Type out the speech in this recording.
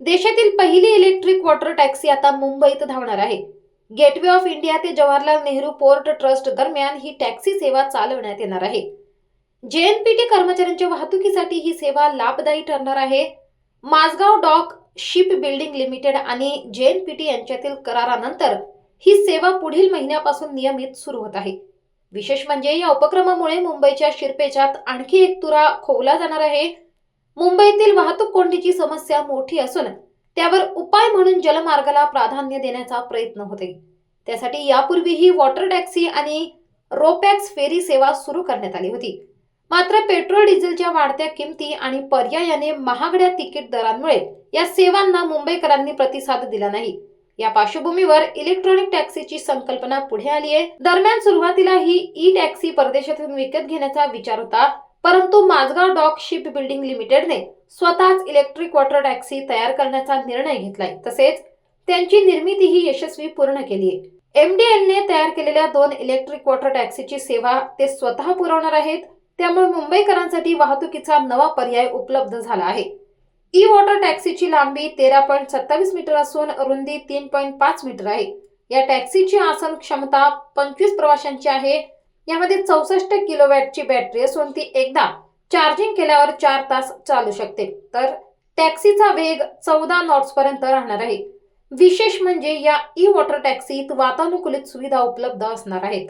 देशातील पहिली electric water taxi आता मुंबईत धावणार आहे. गेटवे ऑफ इंडिया ते जवाहरलाल नेहरू पोर्ट ट्रस्ट दरम्यान ही टॅक्सी सेवा चालवण्यात येणार आहे. जेएनपीटी कर्मचाऱ्यांच्या वाहतुकीसाठी ही सेवा लाभदायी ठरणार आहे. Mazagaon dock ship building limited आणि जेएनपीटी यांच्यातील करारानंतर ही सेवा पुढील महिन्यापासून नियमित सुरू होत आहे. विशेष म्हणजे या उपक्रमामुळे मुंबईच्या शिरपेचात आणखी एक तुरा खोवला जाणार आहे. मुंबईतील वाहतूक कोंडीची समस्या मोठी असून त्यावर उपाय म्हणून जलमार्गाला प्राधान्य देण्याचा प्रयत्न होते त्यासाठी यापूर्वीही वॉटर टॅक्सी आणि रोपॅक्स फेरी सेवा सुरू करण्यात आली होती. मात्र पेट्रोल डिझेलच्या वाढत्या किमती आणि पर्यायाने महागड्या तिकीट दरांमुळे या सेवांना मुंबईकरांनी प्रतिसाद दिला नाही. या पार्श्वभूमीवर इलेक्ट्रॉनिक टॅक्सीची संकल्पना पुढे आली आहे दरम्यान सुरुवातीला ही ई टॅक्सी परदेशातून विकत घेण्याचा विचार होता. परंतु माझगाव डॉक शिप बिल्डिंग लिमिटेडने स्वतःच इलेक्ट्रिक वॉटर टॅक्सी तयार करण्याचा निर्णय घेतलाय. तसेच त्यांची निर्मितीही यशस्वी पूर्ण केली आहे. एमडीएलने तयार केलेल्या दोन इलेक्ट्रिक वॉटर टॅक्सीची सेवा ते स्वतः पुरवणार आहेत. त्यामुळे मुंबईकरांसाठी वाहतुकीचा नवा पर्याय उपलब्ध झाला आहे. ई वॉटर टॅक्सीची लांबी तेरा पॉईंट सत्तावीस मीटर असून रुंदी तीन पॉईंट पाच मीटर आहे. या टॅक्सीची आसन क्षमता पंचवीस प्रवाशांची आहे. यामध्ये चौसष्ट किलोवॅटची बॅटरी असून ती एकदा चार्जिंग केल्यावर चार तास चालू शकते. तर टॅक्सीचा वेग चौदा नॉट्स पर्यंत राहणार आहे. विशेष म्हणजे या ई वॉटर टॅक्सीत वातानुकूलित सुविधा उपलब्ध असणार आहेत.